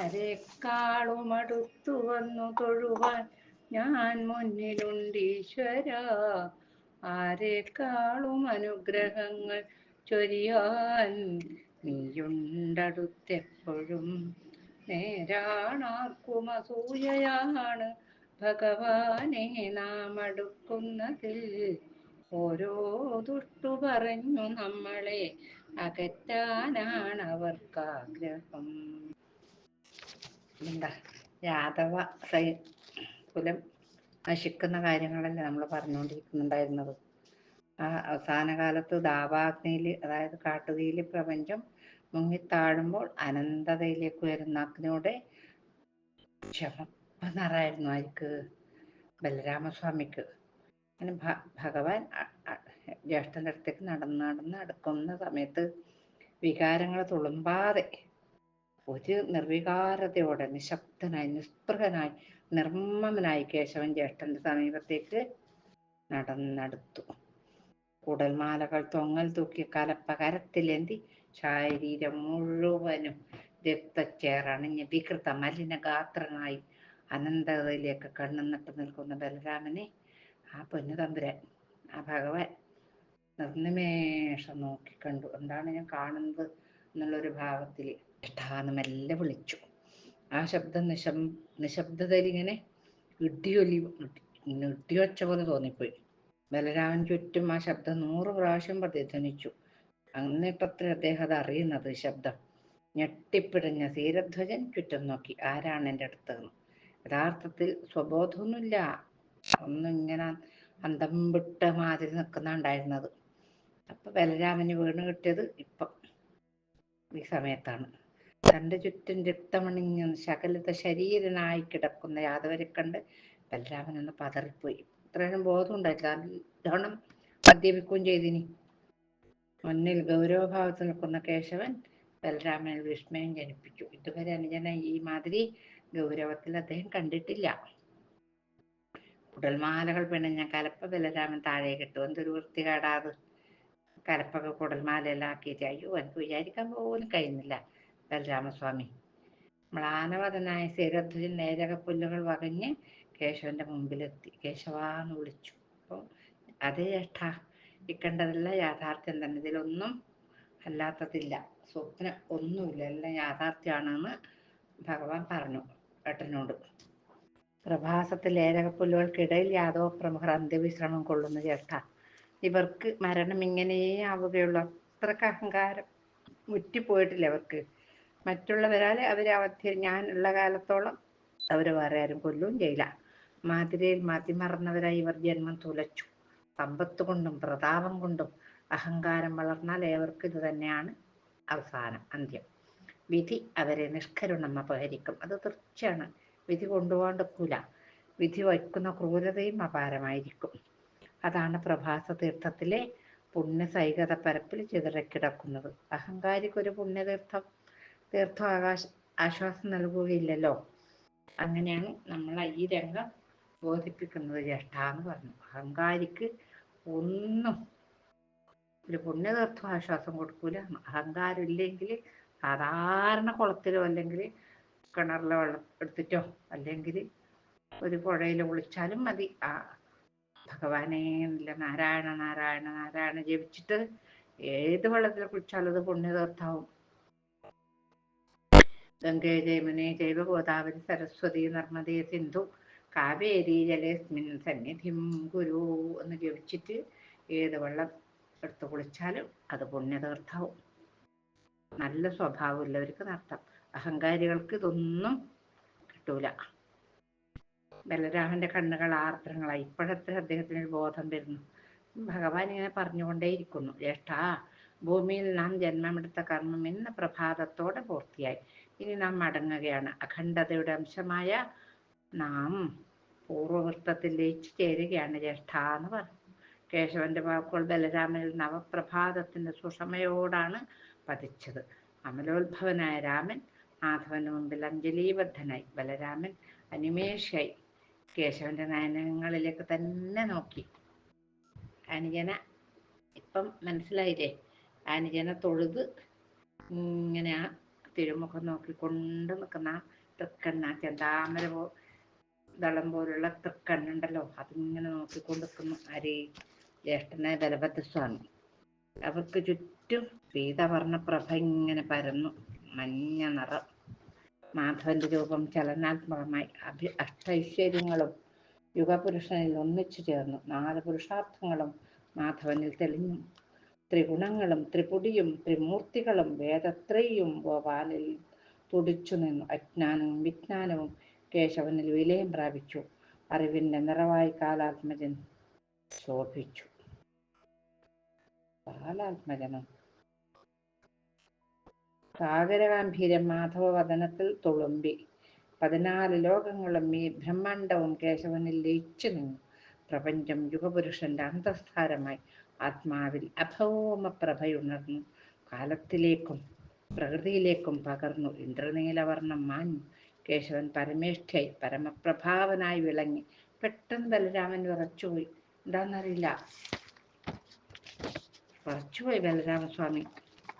ആരെക്കാളും അടുത്തു വന്നു തൊഴുവാൻ ഞാൻ മുന്നിലുണ്ട് ഈശ്വര ആരെക്കാളും അനുഗ്രഹങ്ങൾ ചൊരിയാൻ നീയുണ്ടടുത്തെപ്പോഴും നേരാണാർക്കും അസൂയയാണ് ഭഗവാനെ നാം അടുക്കുന്നതിൽ ഓരോ ദുഷ്ടു പറഞ്ഞു നമ്മളെ അകറ്റാനാണ് അവർക്കാഗ്രഹം എന്താ? യാദവ സൈ കുലം നശിക്കുന്ന കാര്യങ്ങളല്ലേ നമ്മൾ പറഞ്ഞുകൊണ്ടിരിക്കുന്നുണ്ടായിരുന്നത് ആ അവസാന കാലത്ത് ദാവാഗ്നിയിൽ അതായത് കാട്ടുതീയിൽ പ്രപഞ്ചം മുങ്ങിത്താഴുമ്പോൾ അനന്തതയിലേക്ക് വരുന്ന അഗ്നിയുടെ ക്ഷമ നിറായിരുന്നു ആർക്ക് ബലരാമസ്വാമിക്ക്. അങ്ങനെ ഭഗവാൻ ജ്യേഷ്ഠന്റെ അടുത്തേക്ക് നടന്ന് നടന്ന് അടുക്കുന്ന സമയത്ത് വികാരങ്ങൾ തുളുമ്പാതെ ഒരു നിർവികാരതയോടെ നിശബ്ദനായി നിസ്പൃഹനായി നിർമ്മമനായി കേശവൻ ജ്യേഷ്ഠന്റെ സമീപത്തേക്ക് നടന്നടുത്തു. കുടൽമാലകൾ തൊങ്ങൽ തൂക്കി കലപ്പ കരത്തിലേന്തി ശരീരം മുഴുവനും രക്തച്ചേറണിഞ്ഞ് വികൃത മലിന ഗാത്രനായി അനന്തതയിലേക്ക് കണ്ണുനട്ട് നിൽക്കുന്ന ബലരാമനെ ആ പൊന്നു തമ്പുരാൻ ആ ഭഗവാൻ നിർനിമേഷം നോക്കിക്കണ്ടു. എന്താണ് ഞാൻ കാണുന്നത് എന്നുള്ളൊരു ഭാവത്തിൽ ഇഷ്ടാന്ന് മെല്ലെ വിളിച്ചു. ആ ശബ്ദം നിശം നിശബ്ദതയിൽ ഇങ്ങനെ ഇടിയൊലി ഇടിയൊച്ച പോലെ തോന്നിപ്പോയി. ബലരാമൻ ചുറ്റും ആ ശബ്ദം നൂറ് പ്രാവശ്യം പ്രതിധ്വനിച്ചു അന്നിട്ടത്ര അദ്ദേഹം അത് അറിയുന്നത്? ശബ്ദം. ഞെട്ടിപ്പിടഞ്ഞ സീരധ്വജൻ ചുറ്റും നോക്കി. ആരാണ് എന്റെ അടുത്ത് യഥാർത്ഥത്തിൽ സ്വബോധമൊന്നുമില്ല. ഒന്നും ഇങ്ങനെ അന്തം വിട്ട മാതിരി നിൽക്കുന്നുണ്ടായിരുന്നത് അപ്പൊ ബലരാമന് വീണ് കിട്ടിയത് ഇപ്പം ഈ സമയത്താണ്. തന്റെ ചുറ്റും രക്തമണിഞ്ഞ് ശകലിത ശരീരനായി കിടക്കുന്ന യാദവരെ കണ്ട് ബലരാമൻ ഒന്ന് പതറിപ്പോയി. ഇത്രയും ബോധം ഉണ്ടായിട്ടില്ല. നല്ലോണം മദ്യപിക്കുകയും ചെയ്തിനി. മുന്നിൽ ഗൗരവഭാവത്തിൽ നിൽക്കുന്ന കേശവൻ ബലരാമനിൽ വിസ്മയം ജനിപ്പിച്ചു. ഇതുവരെ അനുജന ഈ മാതിരി ഗൗരവത്തിൽ അദ്ദേഹം കണ്ടിട്ടില്ല. കുടൽമാലകൾ പിണഞ്ഞ കലപ്പ ബലരാമൻ താഴെ കിട്ടും എന്തൊരു വൃത്തി കാടാതെ കലപ്പൊക്കെ കുടൽമാലയെല്ലാം ആക്കിയിട്ട് അയ്യോ എനിക്ക് വിചാരിക്കാൻ പോലും കഴിയുന്നില്ല. ബലരാമസ്വാമി മ്ലാനവതനായ സ്ഥിരധ്വജൻ നേരക പുല്ലുകൾ വകഞ്ഞ് കേശവന്റെ മുമ്പിലെത്തി. കേശവാന്ന് വിളിച്ചു. അപ്പോൾ അതേ ജ്യേഷ്ഠ ഇക്കണ്ടതെല്ലാം യാഥാർത്ഥ്യം തന്നെ. ഇതിലൊന്നും അല്ലാത്തതില്ല. സ്വപ്നം ഒന്നുമില്ല. എല്ലാം യാഥാർത്ഥ്യമാണെന്ന് ഭഗവാൻ പറഞ്ഞു ഏട്ടനോട്. പ്രഭാസത്തിൽ ഏരകപ്പുല്ലുകൾക്കിടയിൽ യാദവ പ്രമുഖർ അന്ത്യവിശ്രമം കൊള്ളുന്ന ജ്യേഷ്ഠ ഇവർക്ക് മരണം ഇങ്ങനെയേ ആവുകയുള്ളൂ. അത്രയ്ക്ക് അഹങ്കാരം. മുറ്റിപ്പോയിട്ടില്ല അവർക്ക് മറ്റുള്ളവരാൽ അവരെ അവധി ഞാൻ ഉള്ള കാലത്തോളം അവർ വേറെ ആരും കൊല്ലുകയും ചെയ്യില്ല. മാതിരയിൽ മതിമറന്നവരായി ഇവർ ജന്മം തുലച്ചു. സമ്പത്ത് കൊണ്ടും പ്രതാപം കൊണ്ടും അഹങ്കാരം വളർന്നാൽ ഏവർക്ക് ഇത് തന്നെയാണ് അവസാനം അന്ത്യം. വിധി അവരെ നിഷ്കരുണം അപഹരിക്കും. അത് തീർച്ചയാണ്. വിധി കൊണ്ടുപോകാണ്ടിക്കൂല വിധി വയ്ക്കുന്ന ക്രൂരതയും അപാരമായിരിക്കും. അതാണ് പ്രഭാസ തീർത്ഥത്തിലെ പുണ്യസൈകത പരപ്പിൽ ചിതറക്കിടക്കുന്നത്. അഹങ്കാരിക്കൊരു പുണ്യതീർത്ഥം തീർത്ഥം ആകാശ ആശ്വാസം നൽകുകയില്ലല്ലോ. അങ്ങനെയാണ് നമ്മൾ ഈ രംഗം ബോധിപ്പിക്കുന്നത് ജ്യേഷ്ഠ എന്ന് പറഞ്ഞു. അഹങ്കാരിക്ക് ഒന്നും ഒരു പുണ്യതീർത്ഥം ആശ്വാസം കൊടുക്കൂല. അഹങ്കാരം ഇല്ലെങ്കിൽ സാധാരണ കുളത്തിലോ അല്ലെങ്കിൽ കിണറിലെ വെള്ളം എടുത്തിട്ടോ അല്ലെങ്കിൽ ഒരു പുഴയിൽ കുളിച്ചാലും മതി. ആ ഭഗവാനെ നല്ല നാരായണ നാരായണ നാരായണ ജപിച്ചിട്ട് ഏത് വെള്ളത്തിൽ കുളിച്ചാലും അത് പുണ്യതീർത്ഥാവും ഗംഗേ ജയമുനെ ജൈവ ഗോദാവരി സരസ്വതി നർമ്മദേ സിന്ധു കാവേരി ജലേസ്മിൻ സന്നിധിം ഗുരു എന്ന് ജപിച്ചിട്ട് ഏത് വെള്ളം എടുത്ത് കുളിച്ചാലും അത് പുണ്യതീർത്ഥാവും. നല്ല സ്വഭാവമുള്ളവർക്ക് നടത്താം. അഹങ്കാരികൾക്ക് ഇതൊന്നും കിട്ടൂല. ബലരാമന്റെ കണ്ണുകൾ ആർദ്രങ്ങളായി. ഇപ്പോഴത്തെ അദ്ദേഹത്തിന് ഒരു ബോധം വരുന്നു. ഭഗവാൻ ഇങ്ങനെ പറഞ്ഞുകൊണ്ടേയിരിക്കുന്നു. ജ്യേഷ്ഠ ഭൂമിയിൽ നാം ജന്മമെടുത്ത കർമ്മം ഇന്ന് പ്രഭാതത്തോടെ പൂർത്തിയായി. ഇനി നാം മടങ്ങുകയാണ്. അഖണ്ഡതയുടെ അംശമായ നാം പൂർവവൃത്തത്തിലേക്ക് ചേരുകയാണ് ജ്യേഷ്ഠ എന്ന് പറഞ്ഞു കേശവന്റെ വാക്കുകൾ ബലരാമനിൽ നവപ്രഭാതത്തിന്റെ സുഷമയോടാണ് പതിച്ചത്. അമലോത്ഭവനായ രാമൻ മാധവന് മുമ്പിൽ അഞ്ജലീബദ്ധനായി ബലരാമൻ അനിമേഷായി കേശവന്റെ നയനങ്ങളിലേക്ക് തന്നെ നോക്കി. അനുജന ഇപ്പം മനസ്സിലായില്ലേ? അനുജന തൊഴുത് ഇങ്ങനെ തിരുമുഖം നോക്കിക്കൊണ്ട് നിൽക്കുന്ന തൃക്കണ്ണ ചെന്താമര പോ ദളം പോലുള്ള തൃക്കണ്ണുണ്ടല്ലോ. അതിങ്ങനെ നോക്കിക്കൊണ്ട് നിൽക്കുന്നു ആര്? ജ്യേഷ്ഠനായ ബലഭദ്രസ്വാമി. അവർക്ക് ചുറ്റും പീതവർണ പ്രഭ ഇങ്ങനെ പരന്നു മഞ്ഞ നിറം. മാധവന്റെ രൂപം ചലനാത്മകമായി. അഭി അഷ്ടൈശ്വര്യങ്ങളും യുഗപുരുഷനിൽ ഒന്നിച്ചു ചേർന്നു. നാല് പുരുഷാർത്ഥങ്ങളും മാധവനിൽ തെളിഞ്ഞു. ത്രിഗുണങ്ങളും ത്രിപുടിയും ത്രിമൂർത്തികളും വേദത്രയും വാനിൽ തുടിച്ചു നിന്നു. അജ്ഞാനവും വിജ്ഞാനവും കേശവനിൽ വിലയം പ്രാപിച്ചു. അറിവിന്റെ നിറവായി കാലാത്മജൻ ശോഭിച്ചു. കാലാത്മജനോ. സാഗരഗാംഭീര്യം മാധവവദനത്തിൽ തുളുമ്പി. പതിനാല് ലോകങ്ങളും ഈ ബ്രഹ്മാണ്ടവും കേശവനിൽ ലയിച്ചു നിന്നു. പ്രപഞ്ചം യുഗപുരുഷന്റെ അന്തസ്ഥാരമായി ആത്മാവിൽ അഭൗമ പ്രഭയുണർന്നു. കാലത്തിലേക്കും പ്രകൃതിയിലേക്കും പകർന്നു ഇന്ദ്രനീലവർണം മാഞ്ഞു. കേശവൻ പരമേഷ്ഠയായി പരമപ്രഭാവനായി വിളങ്ങി. പെട്ടെന്ന് ബലരാമൻ വിറച്ചുപോയി. എന്താണെന്നറിയില്ല വിറച്ചുപോയി ബലരാമസ്വാമി.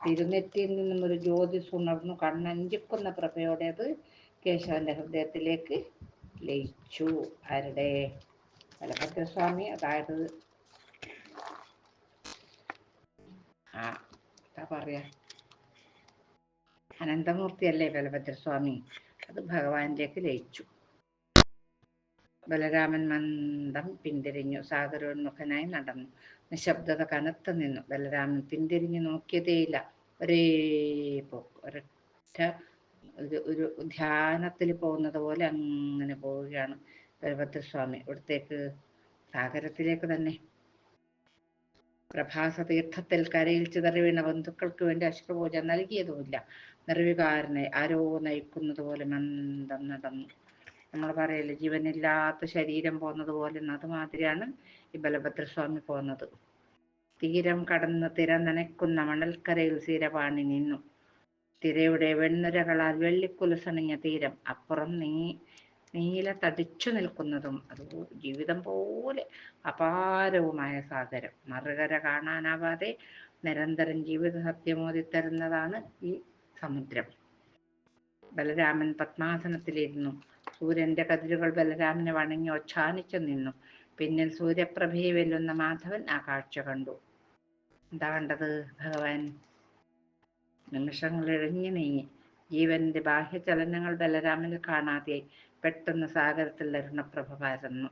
തിരുനെറ്റിയിൽ നിന്നും ഒരു ജ്യോതി സുണർന്നു കണ്ണഞ്ചിക്കുന്ന പ്രഭയോടെ അത് കേശവന്റെ ഹൃദയത്തിലേക്ക് ലയിച്ചു. ആരുടെ? ബലഭദ്രസ്വാമി. അതായത് ആ എന്താ പറയാ? അനന്തമൂർത്തിയല്ലേ ബലഭദ്രസ്വാമി? അത് ഭഗവാനിലേക്ക് ലയിച്ചു. ബലരാമൻ മന്ദം പിന്തിരിഞ്ഞു. സാഗരോന്മുഖനായി നടന്നു. നിശബ്ദത കനത്തു നിന്നു. ബലരാമൻ പിന്തിരിഞ്ഞു നോക്കിയതേയില്ല. ഒരേ പോക്ക്. ഒരൊറ്റ ഒരു ഒരു ധ്യാനത്തിൽ പോകുന്നത് പോലെ അങ്ങനെ പോവുകയാണ് ബലഭദ്രസ്വാമി. ഇവിടത്തേക്ക് സാഗരത്തിലേക്ക് തന്നെ. പ്രഭാസ തീർത്ഥത്തിൽ കരയിൽ ചിതറി വീണ ബന്ധുക്കൾക്ക് വേണ്ടി അശ്വപൂജ നൽകിയതുമില്ല. നിർവികാരനെ ആരോ നയിക്കുന്നത് പോലെ മന്ദം നടന്നു. നമ്മൾ പറയല്ലേ ജീവനില്ലാത്ത ശരീരം പോകുന്നത് പോലെ അതുമാതിരിയാണ് ഈ ബലഭദ്രസ്വാമി പോകുന്നത്. തീരം കടന്ന് തിര നനയ്ക്കുന്ന മണൽക്കരയിൽ സീരപാണി നിന്നു. തിരയുടെ വെണ്ണുരകളാൽ വെള്ളിക്കുലസണിഞ്ഞ തീരം അപ്പുറം നീ നീല തടിച്ചു നിൽക്കുന്നതും അത് ജീവിതം പോലെ അപാരവുമായ സാഗരം. മറുകര കാണാനാവാതെ നിരന്തരം ജീവിത സത്യമോതി തരുന്നതാണ് ഈ സമുദ്രം. ബലരാമൻ പത്മാസനത്തിലിരുന്നു. സൂര്യന്റെ കതിരുകൾ ബലരാമനെ വണങ്ങി ഒച്ചാനിച്ചു നിന്നു. പിന്നിൽ സൂര്യപ്രഭയെ വെല്ലുന്ന മാധവൻ ആ കാഴ്ച കണ്ടു. എന്താ കണ്ടത് ഭഗവാൻ? നിമിഷങ്ങൾ ഇഴഞ്ഞു നീങ്ങി. ജീവന്റെ ബാഹ്യചലനങ്ങൾ ബലരാമനിൽ കാണാതെയായി. പെട്ടെന്ന് സാഗരത്തിൽ അരുണപ്രഭ പരന്നു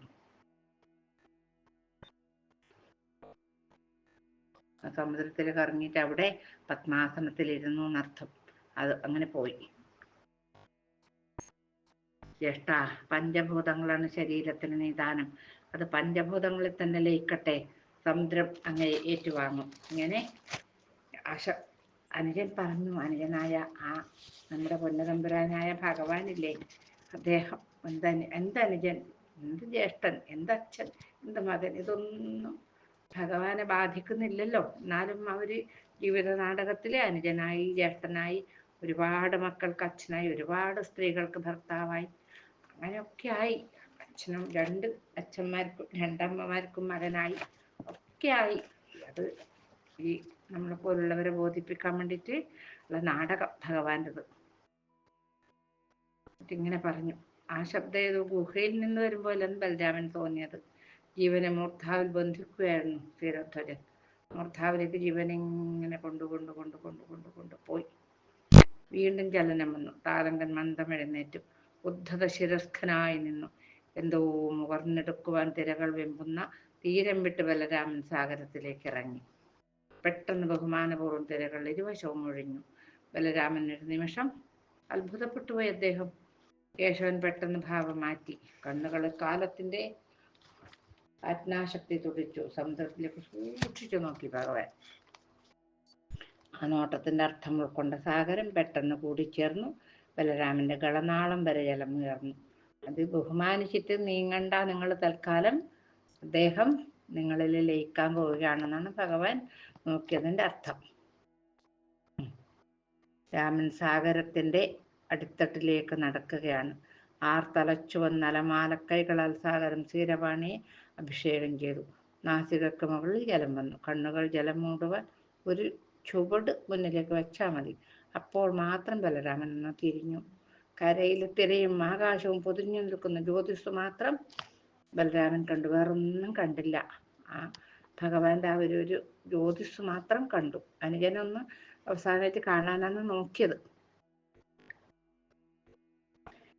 സമുദ്രത്തിൽ കറങ്ങിയിട്ട് അവിടെ പത്മാസനത്തിൽ ഇരുന്നു എന്നർത്ഥം. അത് അങ്ങനെ പോയി. ജ്യേഷ്ഠ പഞ്ചഭൂതങ്ങളാണ് ശരീരത്തിന് നിദാനം. അത് പഞ്ചഭൂതങ്ങളിൽ തന്നെ ലയിക്കട്ടെ. സമുദ്രം അങ്ങനെ ഏറ്റുവാങ്ങും. ഇങ്ങനെ ആശ അനുജൻ പറഞ്ഞു. അനുജനായ ആ നമ്മുടെ പൊന്നതമ്പുരാനായ ഭഗവാനില്ലേ? അദ്ദേഹം എന്താ എന്തനുജൻ എന്ത് ജ്യേഷ്ഠൻ എന്തച്ഛൻ എന്ത് മകൻ? ഇതൊന്നും ഭഗവാനെ ബാധിക്കുന്നില്ലല്ലോ. എന്നാലും അവർ ജീവിത നാടകത്തിലെ അനുജനായി ജ്യേഷ്ഠനായി ഒരുപാട് മക്കൾക്ക് അച്ഛനായി ഒരുപാട് സ്ത്രീകൾക്ക് ഭർത്താവായി. അങ്ങനെയൊക്കെ ആയി. അച്ഛനും രണ്ട് അച്ഛന്മാർക്കും രണ്ടമ്മമാർക്കും മകനായി. ഒക്കെ ആയി. അത് ഈ നമ്മളെ പോലുള്ളവരെ ബോധിപ്പിക്കാൻ വേണ്ടിയിട്ട് ഉള്ള നാടകം ഭഗവാന്റേത്. ഇങ്ങനെ പറഞ്ഞു. ആ ശബ്ദം ഏതോ ഗുഹയിൽ നിന്ന് വരുമ്പോഴാണ് ബലരാമൻ തോന്നിയത്. ജീവനെ മൂർധാവിൽ ബന്ധിക്കുകയായിരുന്നു ശ്രീരധ്വജൻ മൂർധാവിലേക്ക് ജീവനെ ഇങ്ങനെ കൊണ്ടു കൊണ്ടു കൊണ്ടു കൊണ്ടു കൊണ്ടു കൊണ്ടു പോയി. വീണ്ടും ചലനം വന്നു. താരങ്കൻ മന്ദം എഴുന്നേറ്റു. ഉദ്ധത ശിരസ്ഖനായി നിന്നു. എന്തോ മുകർന്നെടുക്കുവാൻ തിരകൾ വെമ്പുന്ന തീരം വിട്ട് ബലരാമൻ സാഗരത്തിലേക്ക് ഇറങ്ങി. പെട്ടെന്ന് ബഹുമാനപൂർവം തിരകൾ ഇരുവശവും ഒഴിഞ്ഞു. ബലരാമൻ ഒരു നിമിഷം അത്ഭുതപ്പെട്ടുപോയി അദ്ദേഹം. കേശവൻ പെട്ടെന്ന് ഭാവം മാറ്റി. കണ്ണുകൾ കാലത്തിന്റെ ആജ്ഞാശക്തി തുടിച്ചു. സമുദ്രത്തിലേക്ക് സൂക്ഷിച്ചു നോക്കി ഭഗവാൻ. ആ നോട്ടത്തിന്റെ അർത്ഥം ഉൾക്കൊണ്ട സാഗരം പെട്ടെന്ന് കൂടിച്ചേർന്നു. ബലരാമന്റെ ഗളനാളം വരെ ജലം ഉയർന്നു. അത് ബഹുമാനിച്ചിട്ട് നീങ്ങണ്ട നിങ്ങൾ തൽക്കാലം. അദ്ദേഹം നിങ്ങളിൽ ലയിക്കാൻ പോവുകയാണെന്നാണ് ഭഗവാൻ നോക്കിയതിന്റെ അർത്ഥം. രാമൻ സാഗരത്തിന്റെ അടിത്തട്ടിലേക്ക് നടക്കുകയാണ്. ആർ തലച്ചു വന്ന അലമാലക്കൈകളാൽ സാഗരം ക്ഷീരപാണിയെ അഭിഷേകം ചെയ്തു. നാസികക്ക് മുകളിൽ ജലം വന്നു. കണ്ണുകൾ ജലം മൂടുവാൻ ഒരു ചുവട് മുന്നിലേക്ക് വെച്ചാൽ മതി. അപ്പോൾ മാത്രം ബലരാമൻ ഒന്ന് തിരിഞ്ഞു. കരയിൽ തിരയും ആകാശവും പൊതിഞ്ഞു നിൽക്കുന്ന ജ്യോതിസ് മാത്രം ബലരാമൻ കണ്ടു. വേറൊന്നും കണ്ടില്ല. ആ ഭഗവാന്റെ ആ ഒരു ഒരു ജ്യോതിസ് മാത്രം കണ്ടു. അനുജനൊന്ന് അവസാനമായിട്ട് കാണാനാണ് നോക്കിയത്.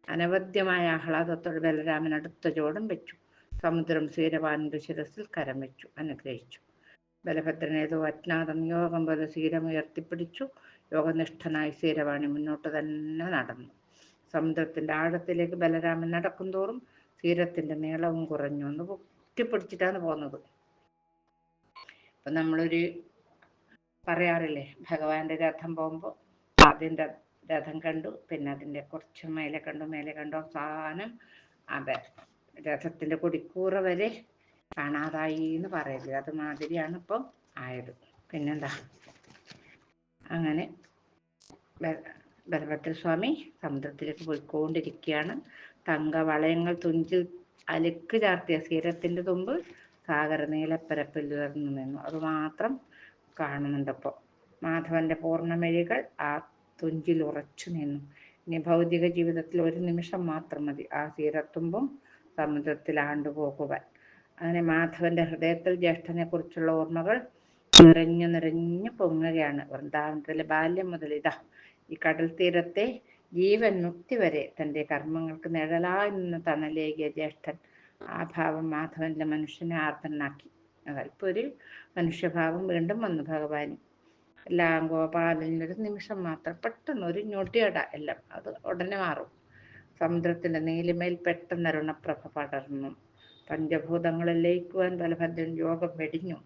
അനവധ്യമായ ആഹ്ലാദത്തോടെ ബലരാമൻ അടുത്ത ജോടം വെച്ചു. സമുദ്രം സീരവാനിന്റെ ശിരസിൽ കരം വെച്ചു അനുഗ്രഹിച്ചു. ബലഭദ്രനേതോ അജ്ഞാതം യോഗം പോലെ സീരം ഉയർത്തിപ്പിടിച്ചു യോഗനിഷ്ഠനായി സീരവാണി മുന്നോട്ട് തന്നെ നടന്നു. സമുദ്രത്തിന്റെ ആഴത്തിലേക്ക് ബലരാമൻ നടക്കും തോറും സീരത്തിന്റെ നീളവും കുറഞ്ഞു. ഒന്ന് പൊക്കിപ്പിടിച്ചിട്ടാണ് പോകുന്നത് ഇപ്പൊ നമ്മളൊരു പറയാറില്ലേ ഭഗവാന്റെ രഥം പോകുമ്പോൾ ആദ്യം രഥം കണ്ടു. പിന്നെ അതിന്റെ കുറച്ച് മേലെ കണ്ടു. മേലെ കണ്ടു അവസാനം അതെ രഥത്തിന്റെ കൊടിക്കൂറ വരെ കാണാതായി എന്ന് പറയരുത്. അത് മാതിരിയാണ് ഇപ്പം ആയത്. പിന്നെന്താ? അങ്ങനെ ബലഭദ്ര സ്വാമി സമുദ്രത്തിലേക്ക് പോയിക്കൊണ്ടിരിക്കുകയാണ്. തങ്ക വളയങ്ങൾ തുഞ്ചിൽ അലുക്ക് ചാർത്തിയ സ്ഥിരത്തിന്റെ തുമ്പ് സാഗര നീലപ്പരപ്പിൽ ഉയർന്നു നിന്നു. അത് മാത്രം കാണുന്നുണ്ടപ്പോൾ മാധവന്റെ പൂർണമെഴികൾ ആ തുഞ്ചിൽ ഉറച്ചു നിന്നു. ഇനി ഭൗതിക ജീവിതത്തിൽ ഒരു നിമിഷം മാത്രം മതി. ആ തീരത്തുമ്പം സമുദ്രത്തിൽ ആണ്ടുപോകുവാൻ. അങ്ങനെ മാധവന്റെ ഹൃദയത്തിൽ ജ്യേഷ്ഠനെ കുറിച്ചുള്ള ഓർമ്മകൾ നിറഞ്ഞു നിറഞ്ഞു പൊങ്ങുകയാണ്. വൃന്ദാവനത്തിലെ ബാല്യം മുതൽ ഇതാ ഈ കടൽ തീരത്തെ ജീവൻ മുക്തി വരെ തന്റെ കർമ്മങ്ങൾക്ക് നിഴലായി നിന്ന് തണലേകിയ ജ്യേഷ്ഠൻ ആ ഭാവം മാധവന്റെ മനുഷ്യനെ ആർദ്രനാക്കി. ഇപ്പൊ ഒരു മനുഷ്യഭാവം വീണ്ടും വന്നു ഭഗവാന് എല്ലാം ഒരു നിമിഷം മാത്രം പെട്ടെന്ന് ഒരു ഞൊടിയട എല്ലാം അത് ഉടനെ മാറും. സമുദ്രത്തിന്റെ നീലിമയിൽ പെട്ടെന്ന് അരുണപ്രഭ പടർന്നു. പഞ്ചഭൂതങ്ങളെ ലയിക്കുവാൻ ബലഭദ്രൻ യോഗം വെടിഞ്ഞു.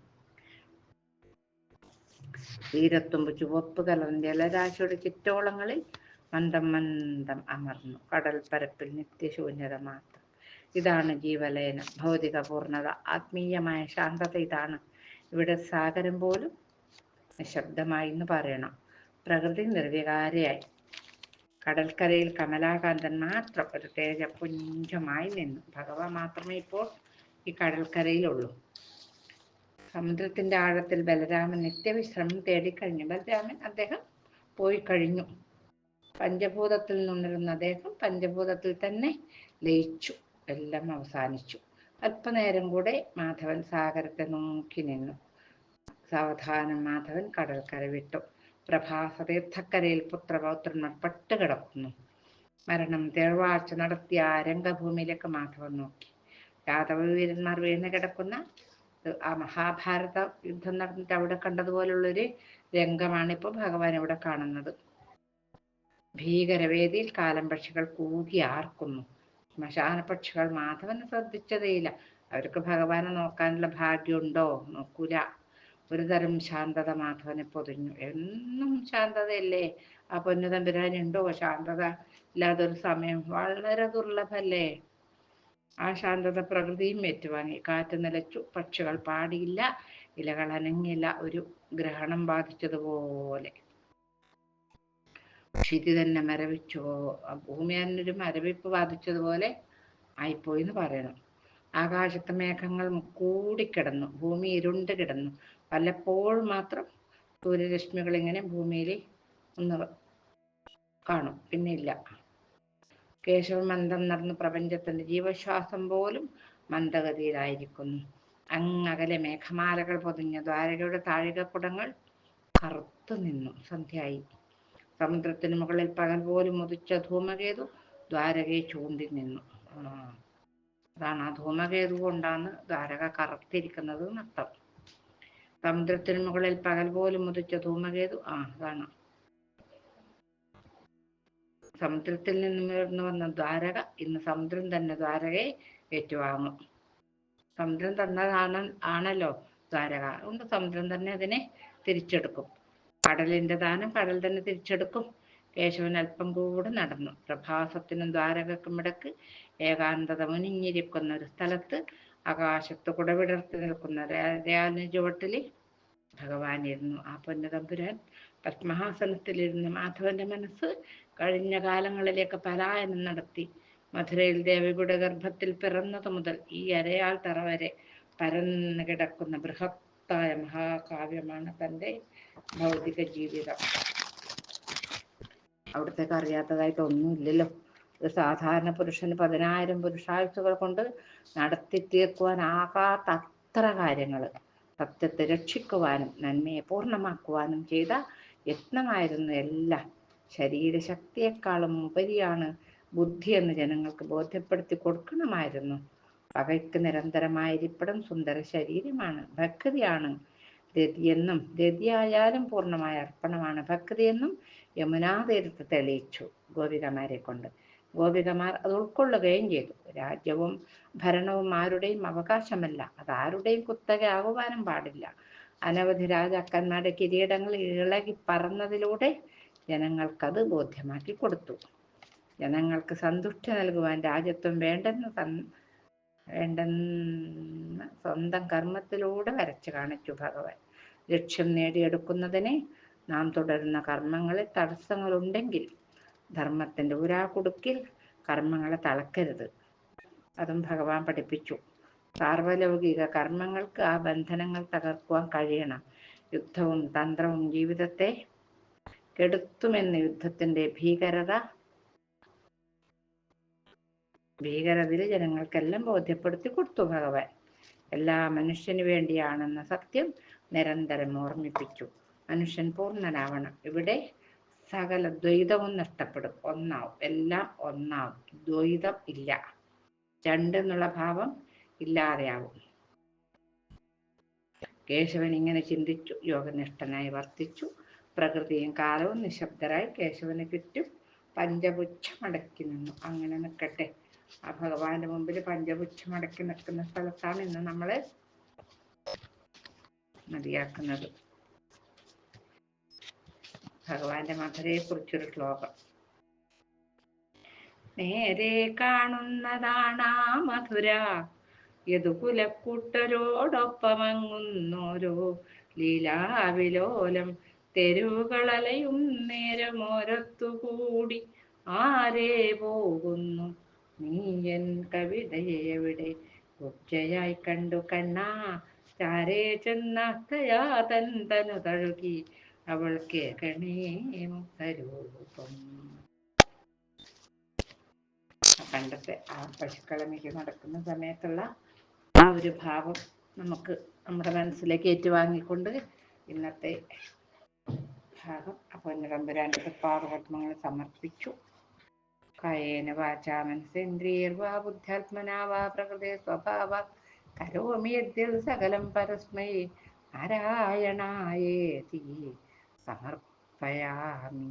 തീരത്തുമ്പ് ചുവപ്പ് കലർന്ന ജലരാശിയുടെ ചുറ്റോളങ്ങളിൽ മന്ദം മന്ദം അമർന്നു. കടൽ പരപ്പിൽ നിത്യശൂന്യത മാത്രം. ഇതാണ് ജീവലയനം ഭൗതിക പൂർണത ആത്മീയമായ ശാന്തത ഇതാണ്. ഇവിടെ സാഗരം പോലും നിശബ്ദമായി എന്ന് പറയണം. പ്രകൃതി നിർവികാരയായി. കടൽക്കരയിൽ കമലാകാന്തൻ മാത്രം ഒരു തേജപുഞ്ചമായി നിന്നു. ഭഗവാൻ മാത്രമേ ഇപ്പോൾ ഈ കടൽക്കരയിലുള്ളൂ. സമുദ്രത്തിന്റെ ആഴത്തിൽ ബലരാമൻ നിത്യവിശ്രമം തേടിക്കഴിഞ്ഞു. ബലരാമൻ അദ്ദേഹം പോയി കഴിഞ്ഞു പഞ്ചഭൂതത്തിൽ നിന്നിരുന്ന അദ്ദേഹം പഞ്ചഭൂതത്തിൽ തന്നെ ലയിച്ചു. എല്ലാം അവസാനിച്ചു. അല്പനേരം കൂടെ മാധവൻ സാഗരത്തെ നോക്കി നിന്നു. സാവധാനം മാധവൻ കടൽക്കര വിട്ടു. പ്രഭാസ തീർത്ഥക്കരയിൽ പുത്രപൗത്രന്മാർ പട്ടുകിടക്കുന്നു. മരണം തേഴ്വാഴ്ച നടത്തിയ രംഗഭൂമിയിലേക്ക് മാധവൻ നോക്കി. യാദവീരന്മാർ വീണ് കിടക്കുന്ന ആ മഹാഭാരത യുദ്ധം നടന്നിട്ട് അവിടെ കണ്ടതുപോലുള്ളൊരു രംഗമാണ് ഇപ്പോൾ ഭഗവാൻ ഇവിടെ കാണുന്നത്. ഭീകരവേദിയിൽ കാലം പക്ഷികൾ കൂകി ആർക്കുന്നു. ശ്മശാന പക്ഷികൾ മാധവനെ ശ്രദ്ധിച്ചതേയില്ല. അവർക്ക് ഭഗവാനെ നോക്കാനുള്ള ഭാഗ്യമുണ്ടോ? നോക്കൂല. ഒരു തരം ശാന്തത മാധവനെ പൊതിഞ്ഞു. എന്നും ശാന്തതയല്ലേ? ആ പൊന്നു തമ്പുരാനുണ്ടോ ശാന്തത ഇല്ലാതൊരു സമയം വളരെ ദുർലഭല്ലേ? ആ ശാന്തത പ്രകൃതിയും ഏറ്റുവാങ്ങി. കാറ്റ് നിലച്ചു പക്ഷികൾ പാടിയില്ല ഇലകൾ അനങ്ങിയില്ല ഒരു ഗ്രഹണം ബാധിച്ചതുപോലെ. ക്ഷിതി തന്നെ മരവിച്ചു? ഭൂമി തന്നെ ഒരു മരവിപ്പ് ബാധിച്ചതുപോലെ ആയിപ്പോയി എന്ന് പറയണം. ആകാശത്ത് മേഘങ്ങൾ കൂടിക്കിടന്നു ഭൂമി ഇരുണ്ട് കിടന്നു. വല്ലപ്പോൾ മാത്രം സൂര്യരശ്മികൾ ഇങ്ങനെ ഭൂമിയിൽ ഒന്ന് കാണും പിന്നെ ഇല്ല കേശവമന്ദം നടന്ന പ്രപഞ്ചത്തിന്റെ ജീവശ്വാസം പോലും മന്ദഗതിയിലായിരിക്കുന്നു. അങ്ങകലെ മേഘമാലകൾ പൊതിഞ്ഞ ദ്വാരകയുടെ താഴികക്കുടങ്ങൾ കറുത്തു നിന്നു സന്ധ്യായി സമുദ്രത്തിന് മുകളിൽ പകൽ പോലും ഉദിച്ച ധൂമകേതു ദ്വാരകയെ ചൂണ്ടി നിന്നു. അതാണ്. ആ ധൂമകേതു കൊണ്ടാണ് ദ്വാരക കറുത്തിരിക്കുന്നത് നഷ്ടം. സമുദ്രത്തിന് മുകളിൽ പകൽ പോലും മുതിച്ച ധൂമകേതു ആ അതാണ്. സമുദ്രത്തിൽ നിന്നും ഉയർന്നു വന്ന ദ്വാരക ഇന്ന് സമുദ്രം തന്നെ ദ്വാരകയെ ഏറ്റുവാങ്ങും സമുദ്രം തന്നതാണ് ആണല്ലോ ദ്വാരക അതുകൊണ്ട് സമുദ്രം തന്നെ അതിനെ തിരിച്ചെടുക്കും. കടലിന്റെ ദാനം കടൽ തന്നെ തിരിച്ചെടുക്കും. കേശവൻ അല്പം കൂടെ നടന്നു. പ്രഭാസത്തിനും ദ്വാരകക്കും ഇടയ്ക്ക് ഏകാന്തത മുനിഞ്ഞിരിക്കുന്ന ഒരു സ്ഥലത്ത് ആകാശത്ത് കുടവിടർത്തി നിൽക്കുന്ന ചുവട്ടിൽ ഭഗവാൻ ഇരുന്നു. ആ പൊന്നതമ്പുരാൻ പത്മഹാസനത്തിലിരുന്ന് മാധവന്റെ മനസ്സ് കഴിഞ്ഞ കാലങ്ങളിലേക്ക് പലായനം നടത്തി. മധുരയിൽ ദേവിയുടെ ഗർഭത്തിൽ പിറന്നതു മുതൽ ഈ അരയാൾ തറ വരെ പരന്നു കിടക്കുന്ന ബൃഹത്തായ മഹാകാവ്യമാണ് തന്റെ ഭൗതിക ജീവിതം. അവിടത്തേക്ക് അറിയാത്തതായിട്ട് ഒന്നുമില്ലല്ലോ. ഒരു സാധാരണ പുരുഷന് പതിനായിരം പുരുഷായുസുകൾ കൊണ്ട് നടത്തി തീർക്കുവാനാകാത്ത അത്ര കാര്യങ്ങൾ സത്യത്തെ രക്ഷിക്കുവാനും നന്മയെ പൂർണമാക്കുവാനും ചെയ്ത യത്നമായിരുന്നു എല്ലാം. ശരീരശക്തിയെക്കാളും ഉപരിയാണ് ബുദ്ധി എന്ന് ജനങ്ങൾക്ക് ബോധ്യപ്പെടുത്തി കൊടുക്കണമായിരുന്നു. പകയ്ക്ക് നിരന്തരമായിരിപ്പടും സുന്ദര ശരീരമാണ്. ഭക്തിയാണ് രതിയെന്നും രതിയായാലും പൂർണമായ അർപ്പണമാണ്. ഭക്തിയെന്നും യമുനാതീരത്ത് തെളിയിച്ചു ഗോപികമാരെ കൊണ്ട്. ഗോപികമാർ അത് ഉൾക്കൊള്ളുകയും ചെയ്തു. രാജ്യവും ഭരണവും ആരുടെയും അവകാശമല്ല. അത് ആരുടെയും കുത്തകയാകുവാനും പാടില്ല. അനവധി രാജാക്കന്മാരുടെ കിരീടങ്ങൾ ഇളകി പറന്നതിലൂടെ ജനങ്ങൾക്കത് ബോധ്യമാക്കി കൊടുത്തു. ജനങ്ങൾക്ക് സന്തുഷ്ടി നൽകുവാൻ രാജ്യത്വം വേണ്ടെന്ന് വേണ്ടെന്ന് സ്വന്തം കർമ്മത്തിലൂടെ വരച്ചു കാണിച്ചു ഭഗവാൻ. ലക്ഷ്യം നേടിയെടുക്കുന്നതിന് നാം തുടരുന്ന കർമ്മങ്ങളിൽ തടസ്സങ്ങളുണ്ടെങ്കിൽ ധർമ്മത്തിന്റെ ഉരാകുടുക്കിൽ കർമ്മങ്ങളെ തളക്കരുത്. അതും ഭഗവാൻ പഠിപ്പിച്ചു. സാർവലൗകിക കർമ്മങ്ങൾക്ക് ആ ബന്ധനങ്ങൾ തകർക്കുവാൻ കഴിയണം. യുദ്ധവും തന്ത്രവും ജീവിതത്തെ കെടുത്തുമെന്ന് യുദ്ധത്തിന്റെ ഭീകരത ഭീകരതയിൽ ജനങ്ങൾക്കെല്ലാം ബോധ്യപ്പെടുത്തി കൊടുത്തു ഭഗവാൻ. എല്ലാ മനുഷ്യന് വേണ്ടിയാണെന്ന സത്യം നിരന്തരം ഓർമ്മിപ്പിച്ചു. മനുഷ്യൻ പൂർണനാവണം. ഇവിടെ സകല ദ്വൈതവും നഷ്ടപ്പെടും. ഒന്നാവും. എല്ലാം ഒന്നാവും. ദ്വൈതം ഇല്ല. രണ്ട് എന്നുള്ള ഭാവം ഇല്ലാതെയാവും. കേശവൻ ഇങ്ങനെ ചിന്തിച്ചു. യോഗനിഷ്ഠനായി വർത്തിച്ചു. പ്രകൃതിയും കാലവും നിശബ്ദരായി കേശവന് ചുറ്റും പഞ്ചപുച്ഛം അടക്കി നിന്നു. അങ്ങനെ നിൽക്കട്ടെ. ആ ഭഗവാന്റെ മുമ്പിൽ പഞ്ചപുച്ഛം അടക്കി നിൽക്കുന്ന സ്ഥലത്താണ് ഇന്ന് നമ്മളെ മതിയാക്കുന്നത്. ഭഗവാന്റെ മധുരയെ കുറിച്ചൊരു ശ്ലോകം. നേരെ കാണുന്നതാണ് ആ മധുര. യദുകുലക്കൂട്ടരോടൊപ്പമങ്ങുന്നോരോ ലീലാവിലോലം. തെരുവുകളലയും നേരമോരത്തുകൂടി ആരേ പോകുന്നു? നീയൻ കവിതയെ എവിടെ? ഉച്ചയായി കണ്ടു കണ്ണാ. ചാരേ ചെന്നത്തയാ തൻ തനു തഴുകി. അവൾ കേൾക്കണേ മുഖരൂപം പണ്ടത്തെ ആ പശുക്കളമിക്ക് നടക്കുന്ന സമയത്തുള്ള ആ ഒരു ഭാവം നമുക്ക് നമ്മുടെ മനസ്സിലേക്ക് ഏറ്റുവാങ്ങിക്കൊണ്ട് ഇന്നത്തെ ഭാഗം പൊന്നുതമ്പുരാന്റെ പാർവത്മങ്ങൾ സമർപ്പിച്ചു. കായേന വാചാ മനസ്സേന്ദ്രിയർവാ ബുദ്ധ്യാത്മനാ വാ പ്രകൃതി സ്വഭാവ. കരോമി യദ്യൽ സകലം പരസ്മൈ. നാരായണായേതി. സമർപ്പയാമി